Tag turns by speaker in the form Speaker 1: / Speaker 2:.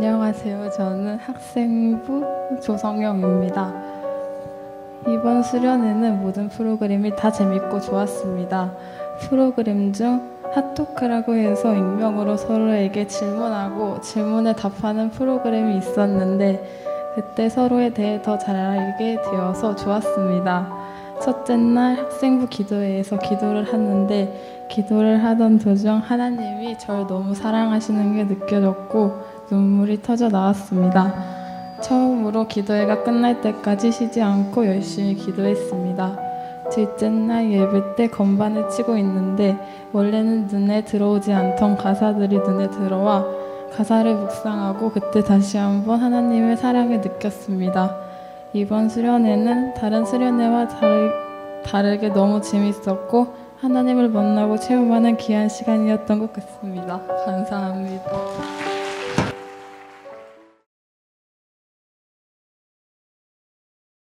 Speaker 1: 안녕하세요. 저는 학생부 조성영입니다. 이번 수련회는 모든 프로그램이 다 재밌고 좋았습니다. 프로그램 중 핫토크라고 해서 익명으로 서로에게 질문하고 질문에 답하는 프로그램이 있었는데 그때 서로에 대해 더 잘 알게 되어서 좋았습니다. 첫째 날 학생부 기도회에서 기도를 하는데 기도를 하던 도중 하나님이 절 너무 사랑하시는 게 느껴졌고 눈물이 터져 나왔습니다. 처음으로 기도회가 끝날 때까지 쉬지 않고 열심히 기도했습니다. 둘째 날 예배 때 건반을 치고 있는데 원래는 눈에 들어오지 않던 가사들이 눈에 들어와 가사를 묵상하고 그때 다시 한번 하나님의 사랑을 느꼈습니다. 이번 수련회는 다른 수련회와 다르, 다르게 너무 재밌었고 하나님을 만나고 체험하는 귀한 시간이었던 것 같습니다. 감사합니다.